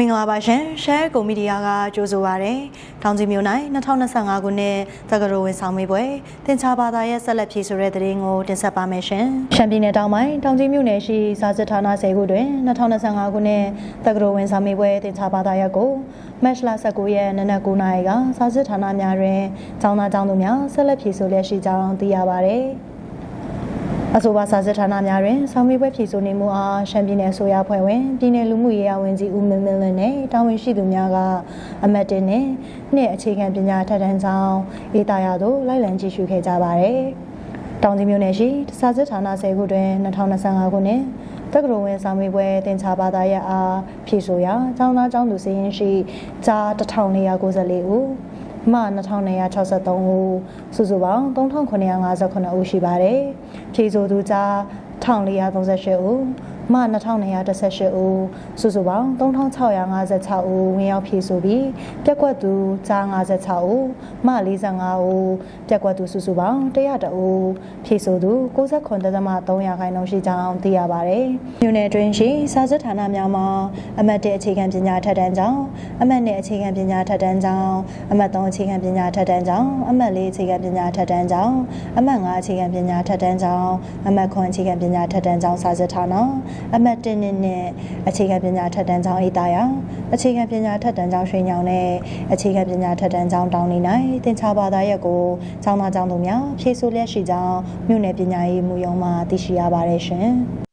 မင်္ဂလာပါရှင်ရှယ်ကိုမီဒီယာကကြိုဆိုပါရယ်။တောင်ကြီးမြို့၌2025ခုနှစ်သက္ကရာဝင်ဆောင်မေးပွဲတင်ချာဘာသာရဲ့ဆက်လက်ဖြည့်ဆိုတဲ့သတင်းကိုတင်ဆက်ပါမယ်ရှင်။ရှမ်းပြည်နယ်တောင်ပိုင်းတောင်ကြီးမြို့နယ်ရှိစာစစ်ဌာန10ခုတွင်2025ခုနှစ်သက္ကရာဝင်ဆောင်မေးပွဲတင်ချာဘာသာရပ်ကိုမတ်လ19ရက်နနက်9:00နာရီကစာစစ်ဌာနများတွင်ကျောင်းသားကျောင်းသူများဆက်လက်ဖြည့်ဆိုလျက်ရှိကြောင်းသိရပါရယ်။ အဆိုပါစာစစ်ဌာနများတွင်ဆောင်းမေးပွဲဖြည့်ဆို့နေမှုအားရှမ်းပြည်နယ်အစိုးရဖွဲ့ဝင်ပြည်내လူမှုရေးအဝင်ကြီးဦးမင်းမင်းလင်းနဲ့တာဝန်ရှိသူများကအမတ်တင်နဲ့နှစ်အခြေခံပညာထက်တန်းဆောင်အေးတာရသို့လိုက်လံကြည့်ရှုခဲ့ကြပါသည်။တောင်ကြီးမြို့နယ်ရှိစာစစ်ဌာန10ခုတွင်2025ခုနှစ်တက္ကသိုလ်ဝင်ဆောင်မေးပွဲတင်ချာဘာသာရပ်အားဖြည့်ဆို့ရာကျောင်းသားကျောင်းသူစီးရင်ရှိကြား1494ဦး မ2263ဦးစုစုပေါင်း3958ဦးရှိပါတယ်။ဖြည့်ဆိုသူကြား1438ဦး မ2218ဦးစုစုပေါင်း3656ဦးဝင်ရောက်ဖြည့်ဆိုပြီးပြက်ကွက်သူကြား56ဦးမ45ဦးပြက်ကွက်သူစုစုပေါင်း100ဦးဖြည့်ဆိုသူ69.3ရာခိုင်နှုန်းရှိကြောင်းသိရပါတယ်။မြို့နယ်တွင်ရှိစာစစ်ဌာနများမှာအမတ်1အခြေခံပညာထက်တန်းကျောင်းအမတ်2အခြေခံပညာထက်တန်းကျောင်းအမတ်3အခြေခံပညာထက်တန်းကျောင်းအမတ်4အခြေခံပညာထက်တန်းကျောင်းအမတ်5အခြေခံပညာထက်တန်းကျောင်းအမတ်9အခြေခံပညာထက်တန်းကျောင်းစာစစ်ဌာနအမတ်1နဲ့နဲ့အခြေခံပညာထက်တန်းကျောင်းအေးတာယာအခြေခံပညာထက်တန်းကျောင်းရွှေညောင်နဲ့အခြေခံပညာထက်တန်းကျောင်းတောင်းနေ၌သင်္ချာဘာသာရပ်ကိုကျောင်းသားကျောင်းသူများဖြည့်ဆို့လျက်ရှိကြောင်းမြို့နယ်ပညာရေးမှူးရုံးမှသိရှိရပါတယ်ရှင်